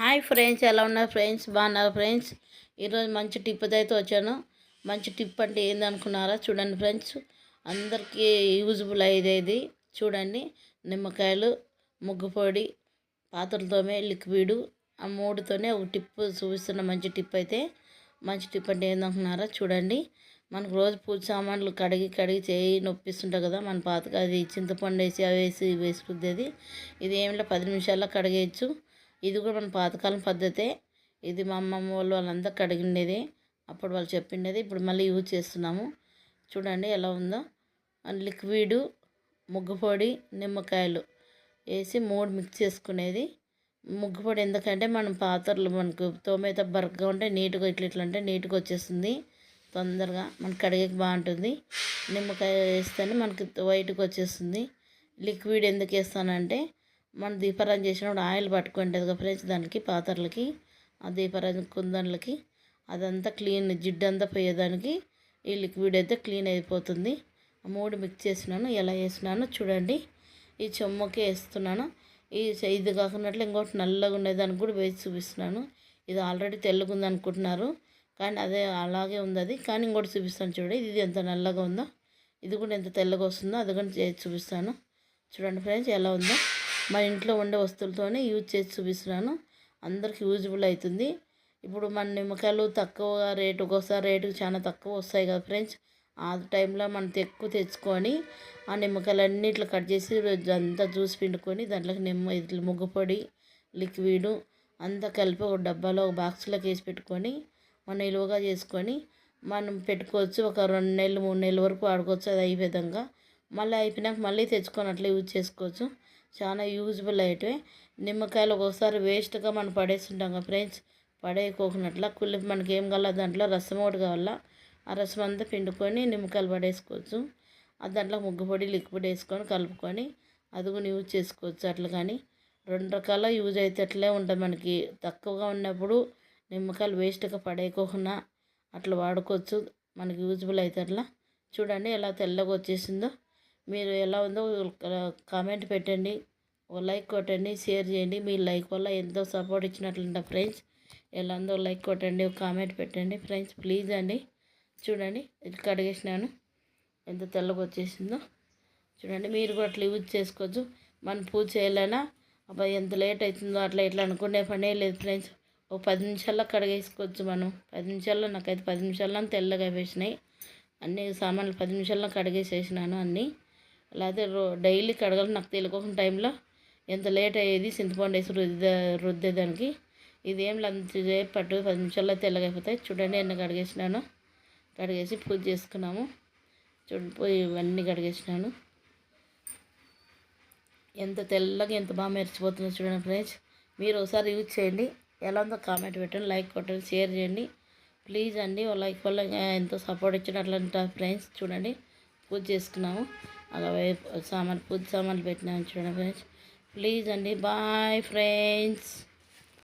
Hi friends ఎలా ఉన్నారు friends? బాగున్నారు ఫ్రెండ్స్? ఈరోజు మంచి టిప్ అయితే వచ్చాను. మంచి టిప్ అంటే ఏందనుకున్నారా చూడండి ఫ్రెండ్స్ అందరికీ యూజ్ఫుల్ అయ్యేది చూడండి. నిమ్మకాయలు ముగ్గు పొడి పాత్రలతోనే లిక్విడ్ ఆ మూడుతోనే ఒక టిప్ చూపిస్తున్న మంచి టిప్ అయితే. మంచి టిప్ అంటే ఏందనుకున్నారా చూడండి. మనకు రోజు పూజ సామాన్లు కడిగి కడిగి చేయి నొప్పిస్తుంటాయి కదా మన పాతగా అది చింతపండు వేసి అవి వేసి వేసుకుద్దేది ఇది ఏమిలో? పది నిమిషాల్లో కడిగేయచ్చు. ఇది కూడా మన పాతకాలం పద్ధతే. ఇది మా అమ్మమ్మ వాళ్ళు వాళ్ళంతా కడిగిండేది అప్పుడు వాళ్ళు చెప్పిండేది. ఇప్పుడు మళ్ళీ యూజ్ చేస్తున్నాము. చూడండి ఎలా ఉందో. లిక్విడ్ ముగ్గు పొడి నిమ్మకాయలు వేసి మూడు మిక్స్ చేసుకునేది. ముగ్గు పొడి ఎందుకంటే మనం పాత్రలు మనకు తోమేత బరగ్గా ఉంటే నీట్గా ఇట్లా ఇట్లా అంటే నీట్గా వచ్చేస్తుంది. తొందరగా మనకి కడిగేకి బాగుంటుంది. నిమ్మకాయ వేస్తేనే మనకి వైట్గా వచ్చేస్తుంది. లిక్విడ్ ఎందుకు వేస్తానంటే మనం దీపారాధన చేసినప్పుడు ఆయిల్ పట్టుకుంటుంది కదా ఫ్రెండ్స్ దానికి పాత్రలకి ఆ దీపారాధన కుందన్లకి అదంతా క్లీన్ జిడ్డు అంతా పోయేదానికి ఈ లిక్విడ్ అయితే క్లీన్ అయిపోతుంది. ఆ మూడు మిక్స్ చేసినాను ఎలా వేసినాను చూడండి. ఈ చెమ్మకి వేస్తున్నాను. ఈ ఇది కాకున్నట్లు ఇంకోటి నల్లగా ఉండేదానికి కూడా వేసి చూపిస్తున్నాను. ఇది ఆల్రెడీ తెల్లగుంది అనుకుంటున్నారు కానీ అదే అలాగే ఉంది అది. కానీ ఇంకోటి చూపిస్తాను చూడండి ఇది ఎంత నల్లగా ఉందో ఇది కూడా ఎంత తెల్లగా వస్తుందో అది కూడా చేసి చూపిస్తాను. చూడండి ఫ్రెండ్స్ ఎలా ఉందో. మన ఇంట్లో ఉండే వస్తువులతోనే యూజ్ చేసి చూపిస్తున్నాను. అందరికి యూజ్ఫుల్ అవుతుంది ఇప్పుడు మన నిమ్మకాయలు తక్కువ రేటు ఒక్కోసారి రేటు చాలా తక్కువ వస్తాయి కదా ఫ్రెండ్స్. ఆ టైంలో మనం ఎక్కువ తెచ్చుకొని ఆ నిమ్మకాయలు ఇట్లా కట్ చేసి అంతా జ్యూస్ పిండుకొని దాంట్లోకి నిమ్మ ఇట్లా ముగ్గుపొడి లిక్విడ్ అంతా కలిపి ఒక డబ్బాలో ఒక బాక్స్లోకి వేసి పెట్టుకొని మనం నిలువగా చేసుకొని మనం పెట్టుకోవచ్చు. ఒక రెండు నెలలు మూడు నెలల వరకు వాడుకోవచ్చు. అది అయ్యే విధంగా. మళ్ళీ అయిపోయినాక మళ్ళీ తెచ్చుకొని అట్లా యూజ్ చేసుకోవచ్చు. చాలా యూజ్ఫుల్ అయ్యేటివి నిమ్మకాయలు ఒక్కొక్కసారి వేస్ట్గా మనం పడేస్తుంటాం కదా ఫ్రెండ్స్ పడేయకోకున్నట్ల కుళ్ళి మనకి ఏం కావాలో దాంట్లో రసం ఒకటి కావాలా? ఆ రసం అంతా పిండుకొని నిమ్మకాయలు పడేసుకోవచ్చు. దాంట్లో ముగ్గు పొడి లిక్విడ్ వేసుకొని కలుపుకొని అది కూడా యూజ్ చేసుకోవచ్చు అట్లా కానీ. రెండు రకాల యూజ్ అయితే అట్లే ఉంటుంది మనకి. తక్కువగా ఉన్నప్పుడు నిమ్మకాయలు వేస్ట్గా పడేయకోకుండా అట్లా వాడుకోవచ్చు. మనకి యూజ్ఫుల్ అయితే అట్లా. చూడండి ఎలా తెల్లగా వచ్చేసిందో. మీరు ఎలా ఉందో కామెంట్ పెట్టండి. ఓ లైక్ కొట్టండి షేర్ చేయండి. మీ లైక్ వల్ల ఎంతో సపోర్ట్ ఇచ్చినట్లుంటా ఫ్రెండ్స్ ఎలా ఉందో లైక్ కొట్టండి ఒక కామెంట్ పెట్టండి. ఫ్రెండ్స్ ప్లీజ్ అండి. చూడండి ఇది కడిగేసినాను. ఎంత తెల్లగా వచ్చేసిందో. చూడండి మీరు కూడా అట్లా యూజ్ చేసుకోవచ్చు. మనం పూజ చేయాలన్నా అబ్బాయి ఎంత లేట్ అవుతుందో అట్లా ఇట్లా అనుకునే పనే లేదు ఫ్రెండ్స్ ఒక పది నిమిషాల్లో కడిగేసుకోవచ్చు మనం. పది నిమిషాల్లో నాకైతే పది నిమిషాల్లో తెల్లగా వేసినాయి. అన్ని సామాన్లు పది నిమిషాల్లో కడిగేసేసినాను అన్నీ. లేకపోతే రో డైలీ కడగాలి నాకు తెలియకుండా టైంలో ఎంత లేట్ అయ్యేది చింతపండు వేసి రుద్దే రుద్దేదానికి. ఇదేం లంచేపు పట్టు పది నిమిషాల్లో తెల్లగైపోతాయి. చూడండి ఎన్ని కడిగేసినాను. కడిగేసి పూజ చేసుకున్నాము. చూడండి పోయి ఇవన్నీ కడిగేసినాను. ఎంత తెల్లగా ఎంత బాగా మెరిచిపోతుందో చూడండి ఫ్రెండ్స్. మీరు ఒకసారి యూజ్ చేయండి. ఎలా ఉందో కామెంట్ పెట్టండి లైక్ కొట్టండి షేర్ చేయండి. ప్లీజ్ అండి లైక్ వల్ల ఎంతో సపోర్ట్ ఇచ్చినట్లంట ఫ్రెండ్స్. చూడండి పూజ చేసుకున్నాము. అలాగే సామాన్ పుద్ సామాన్లు పెట్టినాము చూడండి ఫ్రెండ్స్. ప్లీజ్ అండి బాయ్ ఫ్రెండ్స్.